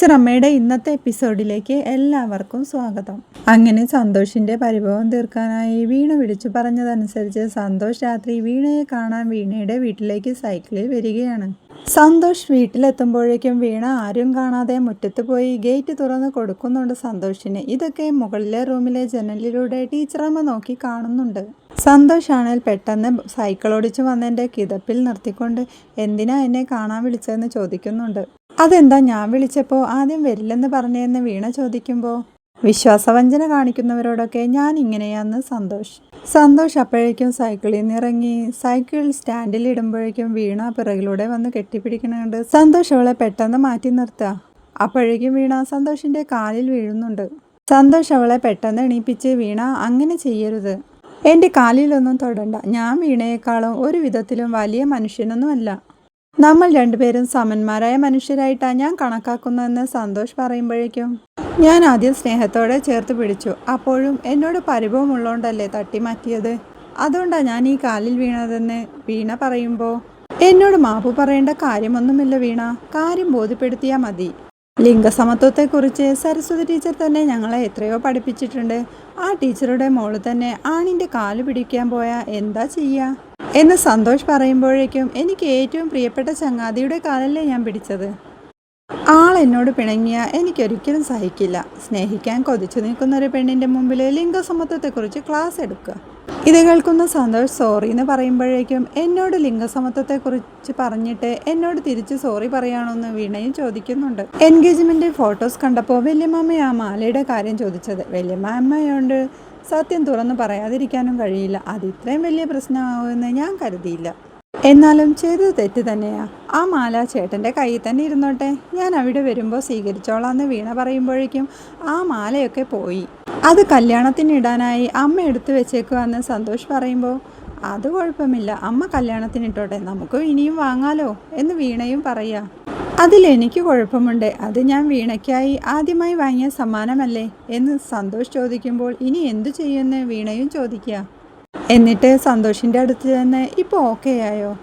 Teacher അമ്മയുടെ ഇന്നത്തെ എപ്പിസോഡിലേക്ക് എല്ലാവർക്കും സ്വാഗതം. അങ്ങനെ സന്തോഷിന്റെ പരിഭവം തീർക്കാനായി വീണ വിളിച്ചു പറഞ്ഞതനുസരിച്ച് സന്തോഷ് രാത്രി വീണയെ കാണാൻ വീണയുടെ വീട്ടിലേക്ക് സൈക്കിളിൽ വരികയാണ്. സന്തോഷ് വീട്ടിലെത്തുമ്പോഴേക്കും വീണ ആരും കാണാതെ മുറ്റത്ത് പോയി ഗേറ്റ് തുറന്ന് കൊടുക്കുന്നുണ്ട് സന്തോഷിന്. ഇതൊക്കെ മുകളിലെ റൂമിലെ ജനലിലൂടെ ടീച്ചറമ്മ നോക്കി കാണുന്നുണ്ട്. സന്തോഷാണേൽ പെട്ടെന്ന് സൈക്കിൾ ഓടിച്ചു വന്നെന്റെ കിതപ്പിൽ നിർത്തിക്കൊണ്ട് എന്തിനാ എന്നെ കാണാൻ വിളിച്ചതെന്ന് ചോദിക്കുന്നുണ്ട്. അതെന്താ ഞാൻ വിളിച്ചപ്പോൾ ആദ്യം വരില്ലെന്ന് പറഞ്ഞതെന്ന് വീണ ചോദിക്കുമ്പോൾ വിശ്വാസവഞ്ചന കാണിക്കുന്നവരോടൊക്കെ ഞാൻ ഇങ്ങനെയാന്ന് സന്തോഷ്. സന്തോഷ് അപ്പോഴേക്കും സൈക്കിളിൽ നിന്ന് ഇറങ്ങി സൈക്കിൾ സ്റ്റാൻഡിൽ ഇടുമ്പോഴേക്കും വീണ പിറകിലൂടെ വന്ന് കെട്ടിപ്പിടിക്കണുണ്ട്. സന്തോഷ് അവളെ പെട്ടെന്ന് മാറ്റി നിർത്തുക അപ്പോഴേക്കും വീണ സന്തോഷിന്റെ കാലിൽ വീഴുന്നുണ്ട്. സന്തോഷ് അവളെ പെട്ടെന്ന് എണീപ്പിച്ച് വീണ അങ്ങനെ ചെയ്യരുത്. എന്റെ കാലിലൊന്നും തൊടണ്ട. ഞാൻ വീണയേക്കാളും ഒരു വിധത്തിലും വലിയ മനുഷ്യനൊന്നുമല്ല. നമ്മൾ രണ്ടുപേരും സമന്മാരായ മനുഷ്യരായിട്ടാണ് ഞാൻ കണക്കാക്കുന്നതെന്ന് സന്തോഷ് പറയുമ്പോഴേക്കും. ഞാൻ ആദ്യം സ്നേഹത്തോടെ ചേർത്ത് പിടിച്ചു. അപ്പോഴും എന്നോട് പരിഭവമുള്ളതുകൊണ്ടല്ലേ തട്ടിമാറ്റിയത്? അതുകൊണ്ടാണ് ഞാൻ ഈ കാലിൽ വീണതെന്ന് വീണ പറയുമ്പോൾ എന്നോട് മാപ്പ് പറയേണ്ട കാര്യമൊന്നുമില്ല വീണ. കാര്യം ബോധ്യപ്പെടുത്തിയാൽ മതി. ലിംഗസമത്വത്തെക്കുറിച്ച് സരസ്വതി ടീച്ചർ തന്നെ ഞങ്ങളെ എത്രയോ പഠിപ്പിച്ചിട്ടുണ്ട്. ആ ടീച്ചറുടെ മോൾ തന്നെ ആണിന്റെ കാൽ പിടിക്കാൻ പോയാൽ എന്താ ചെയ്യുക എന്ന് സന്തോഷ് പറയുമ്പോഴേക്കും എനിക്ക് ഏറ്റവും പ്രിയപ്പെട്ട ചങ്ങാതിയുടെ കാലല്ലേ ഞാൻ പിടിച്ചത്. ആൾ എന്നോട് പിണങ്ങിയ എനിക്കൊരിക്കലും സഹിക്കില്ല. സ്നേഹിക്കാൻ കൊതിച്ചു നിൽക്കുന്ന ഒരു പെണ്ണിന്റെ മുമ്പിൽ ലിംഗസമത്വത്തെക്കുറിച്ച് ക്ലാസ് എടുക്കുക. ഇത് കേൾക്കുന്ന സന്തോഷ് സോറി എന്ന് പറയുമ്പോഴേക്കും എന്നോട് ലിംഗസമത്വത്തെക്കുറിച്ച് പറഞ്ഞിട്ട് എന്നോട് തിരിച്ച് സോറി പറയാണോന്ന് വീണയും ചോദിക്കുന്നുണ്ട്. എൻഗേജ്മെന്റ് ഫോട്ടോസ് കണ്ടപ്പോൾ വല്യമ്മ ആ മാലയുടെ കാര്യം ചോദിച്ചത്. വല്യമ്മ അമ്മയോണ്ട് സത്യം തുറന്നു പറയാതിരിക്കാനും കഴിയില്ല. അത് ഇത്രയും വലിയ പ്രശ്നമാവുമെന്ന് ഞാൻ കരുതിയില്ല. എന്നാലും ചെയ്തത് തെറ്റ് തന്നെയാ. ആ മാല ചേട്ടന്റെ കയ്യിൽ തന്നെ ഇരുന്നോട്ടെ. ഞാൻ അവിടെ വരുമ്പോൾ സ്വീകരിച്ചോളാന്ന് വീണ പറയുമ്പോഴേക്കും ആ മാലയൊക്കെ പോയി. അത് കല്യാണത്തിനിടാനായി അമ്മ എടുത്തു വെച്ചേക്കുവാന്ന് സന്തോഷ് പറയുമ്പോൾ അത് കുഴപ്പമില്ല. അമ്മ കല്യാണത്തിനിട്ടോട്ടെ നമുക്ക് ഇനിയും വാങ്ങാലോ എന്ന് വീണയും പറയാ. അതിലെനിക്ക് കുഴപ്പമുണ്ട്. അത് ഞാൻ വീണയ്ക്കായി ആദ്യമായി വാങ്ങിയ സമ്മാനമല്ലേ? എന്ന് സന്തോഷ് ചോദിക്കുമ്പോൾ ഇനി എന്തു ചെയ്യുമെന്ന് വീണയും ചോദിക്കുക. എന്നിട്ട് സന്തോഷിന്റെ അടുത്ത് ചെന്ന് ഇപ്പോൾ ഓക്കെ ആയോ?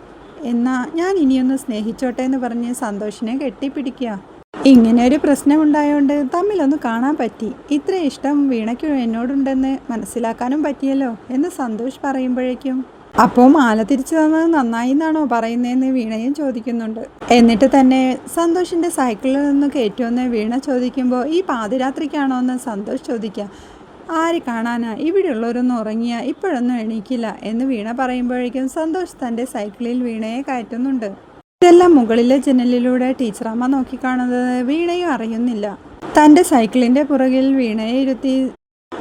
എന്നാ ഞാൻ ഇനിയൊന്ന് സ്നേഹിച്ചോട്ടെ എന്ന് പറഞ്ഞ് സന്തോഷിനെ കെട്ടിപ്പിടിക്കുക. ഇങ്ങനെ ഒരു പ്രശ്നമുണ്ടായതുകൊണ്ട് തമ്മിലൊന്ന് കാണാൻ പറ്റി. ഇത്ര ഇഷ്ടം വീണയ്ക്ക് എന്നോടുണ്ടെന്ന് മനസ്സിലാക്കാനും പറ്റിയല്ലോ എന്ന് സന്തോഷ് പറയുമ്പോഴേക്കും അപ്പോൾ മാല തിരിച്ചു തന്നത് നന്നായി എന്നാണോ പറയുന്നതെന്ന് വീണയും ചോദിക്കുന്നുണ്ട്. എന്നിട്ട് തന്നെ സന്തോഷിന്റെ സൈക്കിളിൽ നിന്ന് കയറ്റുമെന്ന് വീണ ചോദിക്കുമ്പോൾ ഈ പാതിരാത്രിക്കാണോ എന്ന് സന്തോഷ് ചോദിക്കുക ആര് കാണാനാ? ഇവിടെയുള്ളവരൊന്നും ഉറങ്ങിയ. ഇപ്പോഴൊന്നും എണീക്കില്ല. എന്ന് വീണ പറയുമ്പോഴേക്കും സന്തോഷ് തന്റെ സൈക്കിളിൽ വീണയെ കയറ്റുന്നുണ്ട്. ഇതെല്ലാം മുകളിലെ ജനലിലൂടെ ടീച്ചറമ്മ നോക്കിക്കാണുന്നത് വീണയും അറിയുന്നില്ല. തന്റെ സൈക്കിളിന്റെ പുറകിൽ വീണയെ ഇരുത്തി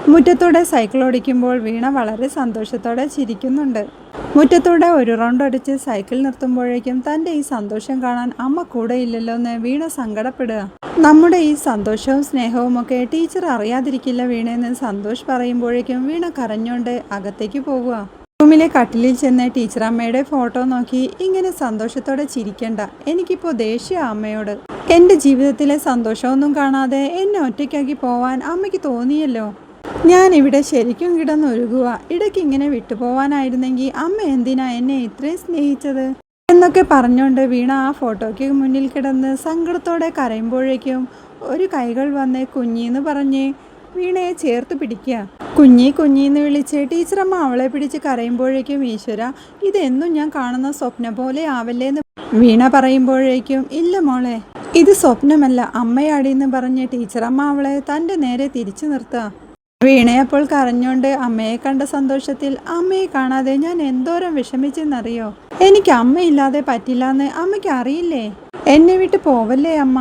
മുറ്റത്തോടെ സൈക്കിൾ ഓടിക്കുമ്പോൾ വീണ വളരെ സന്തോഷത്തോടെ ചിരിക്കുന്നുണ്ട്. മുറ്റത്തൂടെ ഒരു റൗണ്ട് അടിച്ച് സൈക്കിൾ നിർത്തുമ്പോഴേക്കും തന്റെ ഈ സന്തോഷം കാണാൻ അമ്മ കൂടെ ഇല്ലല്ലോ എന്ന് വീണ സങ്കടപ്പെടുക. നമ്മുടെ ഈ സന്തോഷവും സ്നേഹവും ഒക്കെ ടീച്ചർ അറിയാതിരിക്കില്ല വീണയെന്ന് സന്തോഷ് പറയുമ്പോഴേക്കും വീണ കരഞ്ഞോണ്ട് അകത്തേക്ക് പോവുക. റൂമിലെ കട്ടിലിൽ ചെന്ന് ടീച്ചർ അമ്മയുടെ ഫോട്ടോ നോക്കി ഇങ്ങനെ സന്തോഷത്തോടെ ചിരിക്കണ്ട. എനിക്കിപ്പോൾ ദേഷ്യ അമ്മയോട്. എന്റെ ജീവിതത്തിലെ സന്തോഷമൊന്നും കാണാതെ എന്നെ ഒറ്റയ്ക്കാക്കി പോവാൻ അമ്മയ്ക്ക് തോന്നിയല്ലോ. ഞാൻ ഇവിടെ ശരിക്കും കിടന്നൊരുകുക ഇടയ്ക്ക് ഇങ്ങനെ വിട്ടുപോവാനായിരുന്നെങ്കിൽ അമ്മ എന്തിനാ എന്നെ ഇത്രയും സ്നേഹിച്ചത്? എന്നൊക്കെ പറഞ്ഞുകൊണ്ട് വീണ ആ ഫോട്ടോയ്ക്ക് മുന്നിൽ കിടന്ന് സങ്കടത്തോടെ കരയുമ്പോഴേക്കും ഒരു കൈകൾ വന്ന് കുഞ്ഞിന്ന് പറഞ്ഞ് വീണയെ ചേർത്ത് പിടിക്കുക കുഞ്ഞി കുഞ്ഞിന്ന് വിളിച്ച് ടീച്ചറമ്മ അവളെ പിടിച്ച് കരയുമ്പോഴേക്കും ഈശ്വര ഇതെന്നും ഞാൻ കാണുന്ന സ്വപ്നം പോലെ ആവല്ലേന്ന് വീണ പറയുമ്പോഴേക്കും ഇല്ല മോളെ ഇത് സ്വപ്നമല്ല അമ്മയാടിയെന്ന് പറഞ്ഞ് ടീച്ചറമ്മ അവളെ തന്റെ നേരെ തിരിച്ചു നിർത്തുക വീണയപ്പോൾ കരഞ്ഞുകൊണ്ട് അമ്മയെ കണ്ട സന്തോഷത്തിൽ അമ്മയെ കാണാതെ ഞാൻ എന്തോരം വിഷമിച്ചെന്നറിയോ? എനിക്ക് അമ്മയില്ലാതെ പറ്റില്ലാന്ന് അമ്മയ്ക്ക് അറിയില്ലേ? എന്നെ വിട്ട് പോവല്ലേ അമ്മ?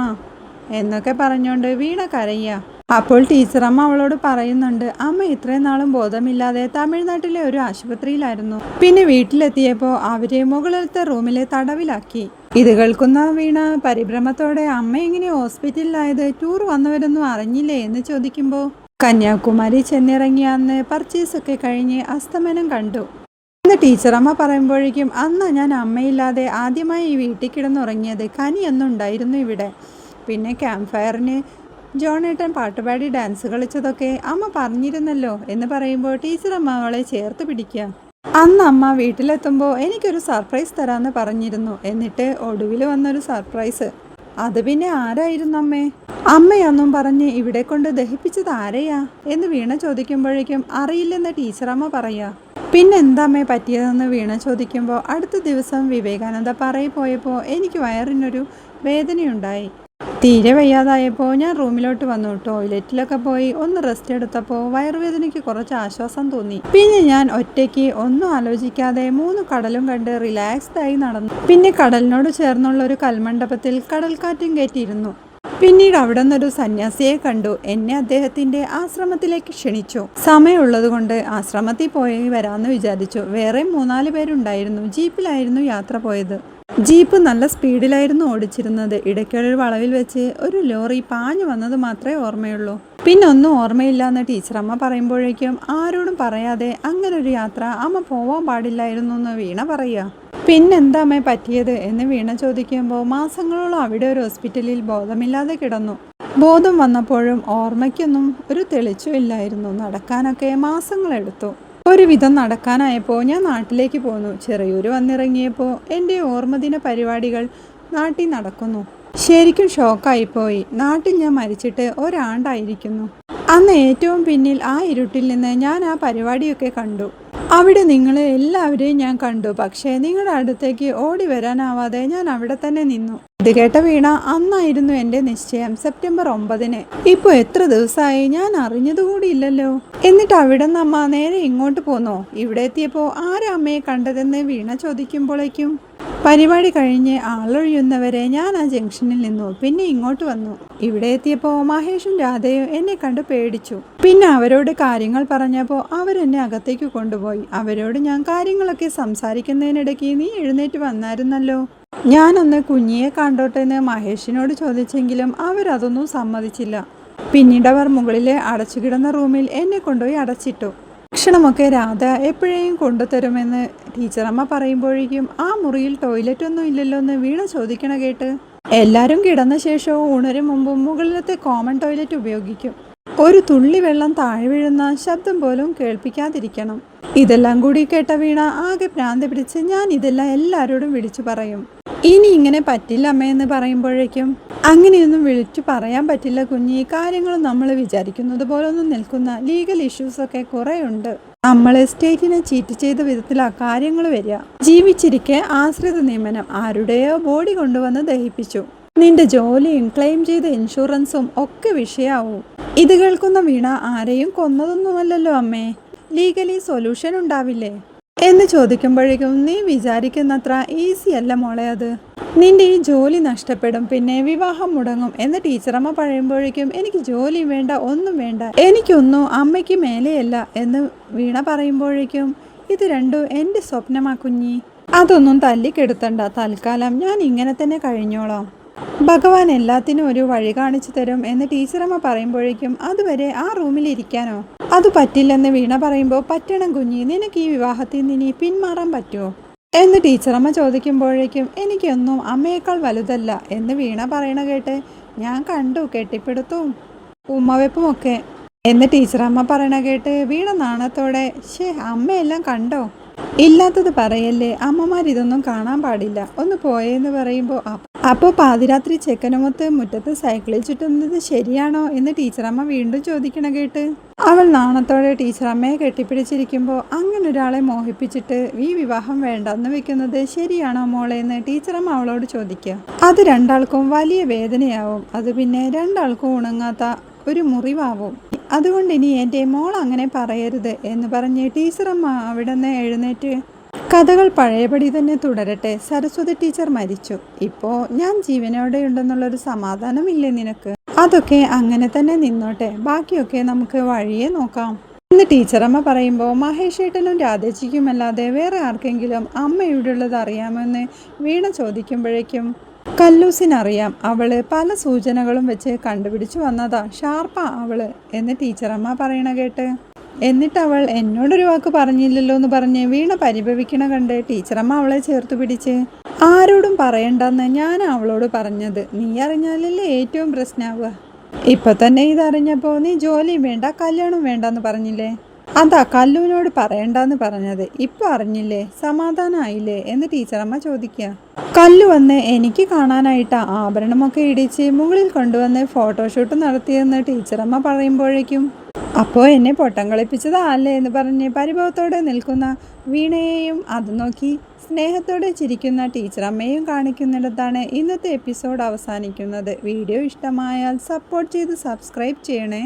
എന്നൊക്കെ പറഞ്ഞുകൊണ്ട് വീണ കരയ്യ അപ്പോൾ ടീച്ചറമ്മ അവളോട് പറയുന്നുണ്ട് അമ്മ ഇത്രയും നാളും ബോധമില്ലാതെ തമിഴ്നാട്ടിലെ ഒരു ആശുപത്രിയിലായിരുന്നു. പിന്നെ വീട്ടിലെത്തിയപ്പോൾ അവരെ മുകളിലത്തെ റൂമിലെ തടവിലാക്കി. ഇത് കേൾക്കുന്ന വീണ പരിഭ്രമത്തോടെ അമ്മ എങ്ങനെ ഹോസ്പിറ്റലിലായത്? ടൂർ വന്നവരൊന്നും അറിഞ്ഞില്ലേ? എന്ന് ചോദിക്കുമ്പോൾ കന്യാകുമാരി ചെന്നിറങ്ങിയ അന്ന് പർച്ചേസൊക്കെ കഴിഞ്ഞ് അസ്തമനം കണ്ടു. അന്ന് ടീച്ചറമ്മ പറയുമ്പോഴേക്കും അന്ന് ഞാൻ അമ്മയില്ലാതെ ആദ്യമായി ഈ വീട്ടിൽ കിടന്നുറങ്ങിയത് കനിയൊന്നും ഉണ്ടായിരുന്നു ഇവിടെ. പിന്നെ ക്യാമ്പ് ഫയറിന് ജോണേട്ടൻ പാട്ടുപാടി ഡാൻസ് കളിച്ചതൊക്കെ അമ്മ പറഞ്ഞിരുന്നല്ലോ എന്ന് പറയുമ്പോൾ ടീച്ചറമ്മ അവളെ ചേർത്ത് പിടിക്കുക. അന്ന് അമ്മ വീട്ടിലെത്തുമ്പോൾ എനിക്കൊരു സർപ്രൈസ് തരാമെന്ന് പറഞ്ഞിരുന്നു. എന്നിട്ട് ഒടുവിൽ വന്നൊരു സർപ്രൈസ്. അത് പിന്നെ ആരായിരുന്നു അമ്മേ? അമ്മയൊന്നും പറഞ്ഞ് ഇവിടെ കൊണ്ട് ദഹിപ്പിച്ചത് ആരെയാ? എന്ന് വീണ ചോദിക്കുമ്പോഴേക്കും അറിയില്ലെന്ന് ടീച്ചറമ്മ പറയാ. പിന്നെന്താമ്മേ പറ്റിയതെന്ന് വീണ ചോദിക്കുമ്പോൾ അടുത്ത ദിവസം വിവേകാനന്ദ പറയി പോയപ്പോൾ എനിക്ക് വയറിനൊരു വേദനയുണ്ടായി. തീരെ വയ്യാതായപ്പോൾ ഞാൻ റൂമിലോട്ട് വന്നു ടോയ്ലറ്റിലൊക്കെ പോയി ഒന്ന് റെസ്റ്റ് എടുത്തപ്പോൾ വയറുവേദനയ്ക്ക് കുറച്ച് ആശ്വാസം തോന്നി. പിന്നെ ഞാൻ ഒറ്റയ്ക്ക് ഒന്നും ആലോചിക്കാതെ മൂന്ന് കടലും കണ്ട് റിലാക്സ്ഡ് ആയി നടന്നു. പിന്നെ കടലിനോട് ചേർന്നുള്ള ഒരു കൽമണ്ഡപത്തിൽ കടൽക്കാറ്റും കയറ്റിയിരുന്നു പിന്നീട് അവിടെ നിന്നൊരു സന്യാസിയെ കണ്ടു. എന്നെ അദ്ദേഹത്തിന്റെ ആശ്രമത്തിലേക്ക് ക്ഷണിച്ചു. സമയമുള്ളതുകൊണ്ട് ആശ്രമത്തിൽ പോയി വരാമെന്ന് വിചാരിച്ചു. വേറെ മൂന്നാൽ പേരുണ്ടായിരുന്നു. ജീപ്പിലായിരുന്നു യാത്ര പോയത്. ജീപ്പ് നല്ല സ്പീഡിലായിരുന്നു ഓടിച്ചിരുന്നത്. ഇടയ്ക്കൊരു വളവിൽ വെച്ച് ഒരു ലോറി പാഞ്ഞു വന്നത് മാത്രമേ ഓർമ്മയുള്ളൂ. പിന്നെ ഒന്നും ഓർമ്മയില്ല എന്ന് ടീച്ചറമ്മ പറയുമ്പോഴേക്കും ആരോടും പറയാതെ അങ്ങനെ ഒരു യാത്ര അമ്മ പോവാൻ പാടില്ലായിരുന്നു എന്ന് വീണ പറയുക. പിന്നെന്താ പറ്റിയത്? എന്ന് വീണ ചോദിക്കുമ്പോൾ മാസങ്ങളോളം അവിടെ ഒരു ഹോസ്പിറ്റലിൽ ബോധമില്ലാതെ കിടന്നു. ബോധം വന്നപ്പോഴും ഓർമ്മയ്ക്കൊന്നും ഒരു തെളിച്ചുമില്ലായിരുന്നു നടക്കാനൊക്കെ മാസങ്ങളെടുത്തു. ഒരുവിധം നടക്കാനായപ്പോൾ ഞാൻ നാട്ടിലേക്ക് പോന്നു. ചെറിയൊരു വന്നിറങ്ങിയപ്പോൾ എന്റെ ഓർമ്മദിന പരിപാടികൾ നാട്ടിൽ നടക്കുന്നു. ശരിക്കും ഷോക്കായിപ്പോയി. നാട്ടിൽ ഞാൻ മരിച്ചിട്ട് ഒരാണ്ടായിരിക്കുന്നു. അന്ന് ഏറ്റവും പിന്നിൽ ആ ഇരുട്ടിൽ നിന്ന് ഞാൻ ആ പരിപാടിയൊക്കെ കണ്ടു. അവിടെ നിങ്ങൾ എല്ലാവരെയും ഞാൻ കണ്ടു. പക്ഷേ നിങ്ങളുടെ അടുത്തേക്ക് ഓടി വരാനാവാതെ ഞാൻ അവിടെ തന്നെ നിന്നു. ഇത് കേട്ട വീണ അന്നായിരുന്നു എന്റെ നിശ്ചയം സെപ്റ്റംബർ ഒമ്പതിന്. ഇപ്പോൾ എത്ര ദിവസമായി ഞാൻ അറിഞ്ഞതുകൂടി ഇല്ലല്ലോ. എന്നിട്ട് അവിടെ നിന്ന് അമ്മ നേരെ ഇങ്ങോട്ട് പോന്നോ. ഇവിടെ എത്തിയപ്പോൾ ആരാ അമ്മയെ കണ്ടതെന്ന് വീണ ചോദിക്കുമ്പോഴേക്കും പരിപാടി കഴിഞ്ഞ് ആളൊഴിയുന്നവരെ ഞാൻ ആ ജംഗ്ഷനിൽ നിന്നു. പിന്നെ ഇങ്ങോട്ട് വന്നു. ഇവിടെ എത്തിയപ്പോൾ മഹേഷും രാധയും എന്നെ കണ്ട് പേടിച്ചു. പിന്നെ അവരോട് കാര്യങ്ങൾ പറഞ്ഞപ്പോൾ അവരെന്നെ അകത്തേക്ക് കൊണ്ടുപോയി. അവരോട് ഞാൻ കാര്യങ്ങളൊക്കെ സംസാരിക്കുന്നതിനിടയ്ക്ക് നീ എഴുന്നേറ്റ് വന്നായിരുന്നല്ലോ? ഞാനൊന്ന് കുഞ്ഞിയെ കണ്ടോട്ടെ എന്ന് മഹേഷിനോട് ചോദിച്ചെങ്കിലും അവരതൊന്നും സമ്മതിച്ചില്ല. പിന്നീട് അവർ മുകളിലെ അടച്ചുകിടന്ന റൂമിൽ എന്നെ കൊണ്ടുപോയി അടച്ചിട്ടു. ഭക്ഷണമൊക്കെ രാധ എപ്പോഴേയും കൊണ്ടുതരുമെന്ന് ടീച്ചറമ്മ പറയുമ്പോഴേക്കും ആ മുറിയിൽ ടോയ്ലറ്റ് ഒന്നും ഇല്ലല്ലോ എന്ന് വീണ ചോദിക്കണ കേട്ട് എല്ലാവരും കിടന്ന ശേഷവും ഉണരും മുമ്പും മുകളിലത്തെ കോമൺ ടോയ്ലറ്റ് ഉപയോഗിക്കും. ഒരു തുള്ളി വെള്ളം താഴെ വീഴുന്ന ശബ്ദം പോലും കേൾപ്പിക്കാതിരിക്കണം. ഇതെല്ലാം കൂടി കേട്ട വീണ ആകെ ഭ്രാന്ത് പിടിച്ച് ഞാൻ ഇതെല്ലാം എല്ലാവരോടും വിളിച്ചു പറയും. ഇനി ഇങ്ങനെ പറ്റില്ല അമ്മയെന്ന് പറയുമ്പോഴേക്കും അങ്ങനെയൊന്നും വിളിച്ചു പറയാൻ പറ്റില്ല കുഞ്ഞി. കാര്യങ്ങൾ നമ്മൾ വിചാരിക്കുന്നത് പോലൊന്നും നിൽക്കുന്ന ലീഗൽ ഇഷ്യൂസൊക്കെ കുറേ ഉണ്ട് നമ്മൾ എസ്റ്റേറ്റിനെ ചീറ്റ് ചെയ്ത വിധത്തിലാ കാര്യങ്ങൾ വരിക. ജീവിച്ചിരിക്കെ ആശ്രിത നിയമനം ആരുടെയോ ബോഡി കൊണ്ടുവന്ന് ദഹിപ്പിച്ചു. നിന്റെ ജോലിയും ക്ലെയിം ചെയ്ത ഇൻഷുറൻസും ഒക്കെ വിഷയാവും. ഇത് കേൾക്കുന്ന വീണ ആരെയും കൊന്നതൊന്നുമല്ലല്ലോ അമ്മേ. ലീഗലി സൊല്യൂഷൻ ഉണ്ടാവില്ലേ? എന്ന് ചോദിക്കുമ്പോഴേക്കും നീ വിചാരിക്കുന്നത്ര ഈസി അല്ല മോളെ അത്. നിന്റെ ഈ ജോലി നഷ്ടപ്പെടും പിന്നെ വിവാഹം മുടങ്ങും എന്ന് ടീച്ചറമ്മ പറയുമ്പോഴേക്കും എനിക്ക് ജോലി വേണ്ട ഒന്നും വേണ്ട എനിക്കൊന്നും അമ്മയ്ക്ക് മേലെയല്ല എന്ന് വീണ പറയുമ്പോഴേക്കും ഇത് രണ്ടും എന്റെ സ്വപ്നമാ കുഞ്ഞി. അതൊന്നും തല്ലിക്കെടുത്തണ്ട തൽക്കാലം ഞാൻ ഇങ്ങനെ തന്നെ കഴിഞ്ഞോളാം. ഭഗവാൻ എല്ലാത്തിനും ഒരു വഴി കാണിച്ചു തരും എന്ന് ടീച്ചറമ്മ പറയുമ്പോഴേക്കും അതുവരെ ആ റൂമിൽ ഇരിക്കാനോ? അത് പറ്റില്ലെന്ന് വീണ പറയുമ്പോൾ പറ്റണം കുഞ്ഞി നിനക്ക് ഈ വിവാഹത്തിൽ നിന്ന് പിന്മാറാൻ പറ്റുമോ? എന്ന് ടീച്ചറമ്മ ചോദിക്കുമ്പോഴേക്കും എനിക്കൊന്നും അമ്മയേക്കാൾ വലുതല്ല എന്ന് വീണ പറയണ കേട്ട് ഞാൻ കണ്ടു കെട്ടിപ്പിടുത്തും ഉമ്മവെപ്പുമൊക്കെ എന്ന് ടീച്ചറമ്മ പറയണ കേട്ട് വീണ നാണത്തോടെ ഷേ അമ്മയെല്ലാം കണ്ടോ? ഇല്ലാത്തത് പറയല്ലേ അമ്മമാരിതൊന്നും കാണാൻ പാടില്ല ഒന്ന് പോയെന്ന് പറയുമ്പോൾ അപ്പോൾ പാതിരാത്രി ചെക്കനുമൊത്ത് മുറ്റത്ത് സൈക്കിളിൽ ചുറ്റുന്നത് ശരിയാണോ എന്ന് ടീച്ചറമ്മ വീണ്ടും ചോദിക്കണ കേട്ട് അവൾ നാണത്തോടെ ടീച്ചറമ്മയെ കെട്ടിപ്പിടിച്ചിരിക്കുമ്പോൾ അങ്ങനെ ഒരാളെ മോഹിപ്പിച്ചിട്ട് ഈ വിവാഹം വേണ്ടെന്ന് വെക്കുന്നത് ശരിയാണോ മോളെ എന്ന് ടീച്ചറമ്മ അവളോട് ചോദിക്കുക അത് രണ്ടാൾക്കും വലിയ വേദനയാവും. അത് പിന്നെ രണ്ടാൾക്കും ഉണങ്ങാത്ത ഒരു മുറിവാവും. അതുകൊണ്ട് ഇനി എന്റെ മോൾ അങ്ങനെ പറയരുത് എന്ന് പറഞ്ഞ് ടീച്ചറമ്മ അവിടെ നിന്ന് എഴുന്നേറ്റ് കഥകൾ പഴയപടി തന്നെ തുടരട്ടെ. സരസ്വതി ടീച്ചർ മരിച്ചു. ഇപ്പോൾ ഞാൻ ജീവനോടെ ഉണ്ടെന്നുള്ളൊരു സമാധാനമില്ലേ നിനക്ക്? അതൊക്കെ അങ്ങനെ തന്നെ നിന്നോട്ടെ. ബാക്കിയൊക്കെ നമുക്ക് വഴിയെ നോക്കാം. ഇന്ന് ടീച്ചറമ്മ പറയുമ്പോൾ മഹേഷ് ഏട്ടനും രാധേച്ചിക്കുമല്ലാതെ വേറെ ആർക്കെങ്കിലും അമ്മ ഇവിടെയുള്ളത് അറിയാമെന്ന് വീണ ചോദിക്കുമ്പോഴേക്കും കല്ലൂസിനറിയാം. അവൾ പല സൂചനകളും വെച്ച് കണ്ടുപിടിച്ചു വന്നതാ. ഷാർപ്പാ അവൾ എന്ന് ടീച്ചറമ്മ പറയണ കേട്ട് എന്നിട്ട് അവൾ എന്നോടൊരു വാക്ക് പറഞ്ഞില്ലല്ലോ എന്ന് പറഞ്ഞ് വീണ പരിഭവിക്കണ കണ്ട് ടീച്ചറമ്മ അവളെ ചേർത്ത് പിടിച്ച്. ആരോടും പറയണ്ടെന്ന് ഞാൻ അവളോട് പറഞ്ഞത്. നീ അറിഞ്ഞാലല്ലേ ഏറ്റവും പ്രശ്നമാവുക ഇപ്പൊ തന്നെ ഇതറിഞ്ഞപ്പോൾ നീ ജോലിയും വേണ്ട കല്യാണം വേണ്ടെന്ന് പറഞ്ഞില്ലേ? അതാ കല്ലുവിനോട് പറയണ്ടെന്ന് പറഞ്ഞത്. ഇപ്പൊ അറിഞ്ഞില്ലേ? സമാധാനമായില്ലേ എന്ന് ടീച്ചറമ്മ ചോദിക്കുക കല്ലു വന്ന് എനിക്ക് കാണാനായിട്ട് ആഭരണമൊക്കെ ഇടിച്ച് മുകളിൽ കൊണ്ടുവന്ന് ഫോട്ടോഷൂട്ട് നടത്തിയെന്ന് ടീച്ചറമ്മ പറയുമ്പോഴേക്കും അപ്പോൾ എന്നെ പൊട്ടം കളിപ്പിച്ചതാ അല്ലേ എന്ന് പറഞ്ഞ് പരിഭവത്തോടെ നിൽക്കുന്ന വീണയെയും അത് നോക്കി സ്നേഹത്തോടെ ചിരിക്കുന്ന ടീച്ചറമ്മയും കാണിക്കുന്നിടത്താണ് ഇന്നത്തെ എപ്പിസോഡ് അവസാനിക്കുന്നത്. വീഡിയോ ഇഷ്ടമായാൽ സപ്പോർട്ട് ചെയ്ത് സബ്സ്ക്രൈബ് ചെയ്യണേ.